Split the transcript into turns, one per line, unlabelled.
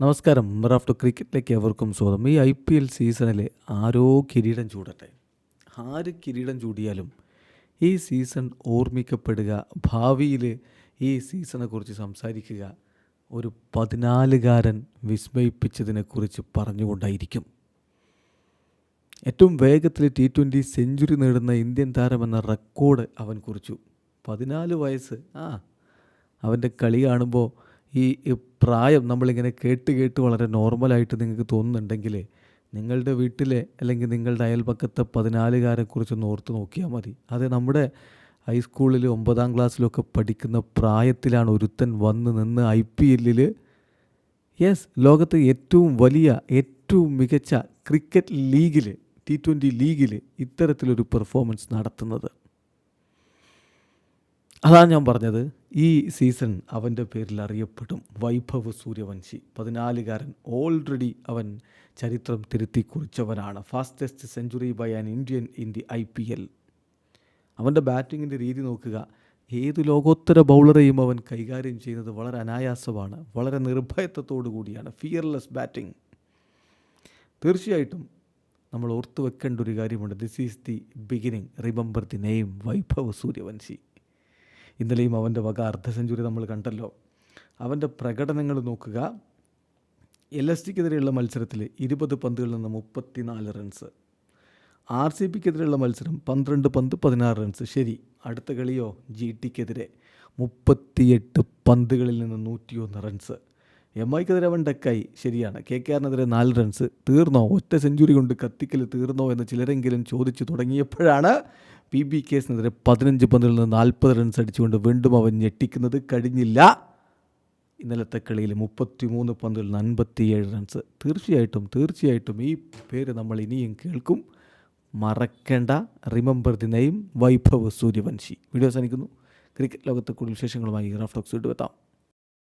നമസ്കാരം. റാഫ്റ്റോ ക്രിക്കറ്റിലേക്ക് എവർക്കും സ്വാഗതം. ഈ ഐ പി എൽ സീസണിൽ ആരോ കിരീടം ചൂടട്ടെ. ആര് കിരീടം ചൂടിയാലും ഈ സീസൺ ഓർമ്മിക്കപ്പെടുക ഭാവിയിൽ ഈ സീസണെക്കുറിച്ച് സംസാരിക്കുക ഒരു പതിനാലുകാരൻ വിസ്മയിപ്പിച്ചതിനെക്കുറിച്ച് പറഞ്ഞുകൊണ്ടായിരിക്കും. ഏറ്റവും വേഗത്തിൽ ടി ട്വന്റി സെഞ്ചുറി നേടുന്ന ഇന്ത്യൻ താരമെന്ന റെക്കോർഡ് അവൻ കുറിച്ചു. പതിനാല് വയസ്സ്. ആ അവന്റെ കളി കാണുമ്പോൾ ഈ പ്രായം നമ്മളിങ്ങനെ കേട്ട് കേട്ട് വളരെ നോർമലായിട്ട് നിങ്ങൾക്ക് തോന്നുന്നുണ്ടെങ്കിൽ നിങ്ങളുടെ വീട്ടിലെ അല്ലെങ്കിൽ നിങ്ങളുടെ അയൽപക്കത്തെ പതിനാലുകാരെക്കുറിച്ചൊന്ന് ഓർത്ത് നോക്കിയാൽ മതി. അത് നമ്മുടെ ഹൈസ്കൂളിൽ ഒമ്പതാം ക്ലാസ്സിലൊക്കെ പഠിക്കുന്ന പ്രായത്തിലാണ് ഒരുത്തൻ വന്ന് നിന്ന് ഐ പി എല്ലിൽ യെസ് ലോകത്തെ ഏറ്റവും വലിയ ഏറ്റവും മികച്ച ക്രിക്കറ്റ് ലീഗിൽ ടി ട്വന്റി ലീഗിൽ ഇത്തരത്തിലൊരു പെർഫോമൻസ് നടത്തുന്നത്. അതാണ് ഞാൻ പറഞ്ഞത്. ഈ സീസൺ അവന്റെ പേരിൽ അറിയപ്പെടും. വൈഭവ് സൂര്യവംശി പതിനാലുകാരൻ ഓൾറെഡി അവൻ ചരിത്രം തിരുത്തി കുറിച്ചവനാണ്. Fastest century by an Indian in the I P L. അവന്റെ ബാറ്റിങ്ങിന്റെ രീതി നോക്കുക. ഏത് ലോകോത്തര ബൗളറെയും അവൻ കൈകാര്യം ചെയ്യുന്നത് വളരെ അനായാസമാണ്. വളരെ നിർഭയത്വത്തോടു കൂടിയാണ്. ഫിയർലെസ് ബാറ്റിംഗ് തീർച്ചയായിട്ടും നമ്മൾ ഓർത്തു വെക്കേണ്ട ഒരു കാര്യമുണ്ട്. This is the beginning remember the name Vaibhav Suryavanshi. ഇന്നലെയും അവന്റെ വക അർദ്ധ സെഞ്ചുറി നമ്മൾ കണ്ടല്ലോ. അവന്റെ പ്രകടനങ്ങൾ നോക്കുക. എൽ എസ് ടിക്കെതിരെയുള്ള മത്സരത്തിൽ ഇരുപത് പന്തുകളിൽ നിന്ന് മുപ്പത്തിനാല് റൺസ്. ആർ സി പിക്കെതിരെയുള്ള മത്സരം പന്ത്രണ്ട് പന്ത് പതിനാറ് റൺസ്. ശരി അടുത്ത കളിയോ? ജി ടിക്കെതിരെ മുപ്പത്തിയെട്ട് പന്തുകളിൽ നിന്ന് നൂറ്റിയൊന്ന് റൺസ്. എം ഐക്കെതിരെ അവൻ ഡക്കായി. ശരിയാണ് കെ കെ ആറിനെതിരെ നാല് റൺസ്. തീർന്നോ? ഒറ്റ സെഞ്ചുറി കൊണ്ട് കത്തിക്കൽ തീർന്നോ എന്ന് ചിലരെങ്കിലും ചോദിച്ചു തുടങ്ങിയപ്പോഴാണ് പി ബി കേസിനെതിരെ പതിനഞ്ച് പന്തിൽ നിന്ന് നാൽപ്പത് റൺസ് അടിച്ചുകൊണ്ട് വീണ്ടും അവൻ ഞെട്ടിക്കുന്നത് കഴിഞ്ഞില്ല. ഇന്നലത്തെ കളിയിൽ മുപ്പത്തി മൂന്ന് പന്തിൽ നിന്ന് അൻപത്തിയേഴ് റൺസ് തീർച്ചയായിട്ടും തീർച്ചയായിട്ടും ഈ പേര് നമ്മൾ ഇനിയും കേൾക്കും. മറക്കേണ്ട. Remember the name Vaibhav Suryavanshi. Video അവസാനിക്കുന്നു. ക്രിക്കറ്റ് ലോകത്തെ കൂടുതൽ വിശേഷങ്ങളുമായി റാഫ്റ്റോക്സ് വീണ്ടും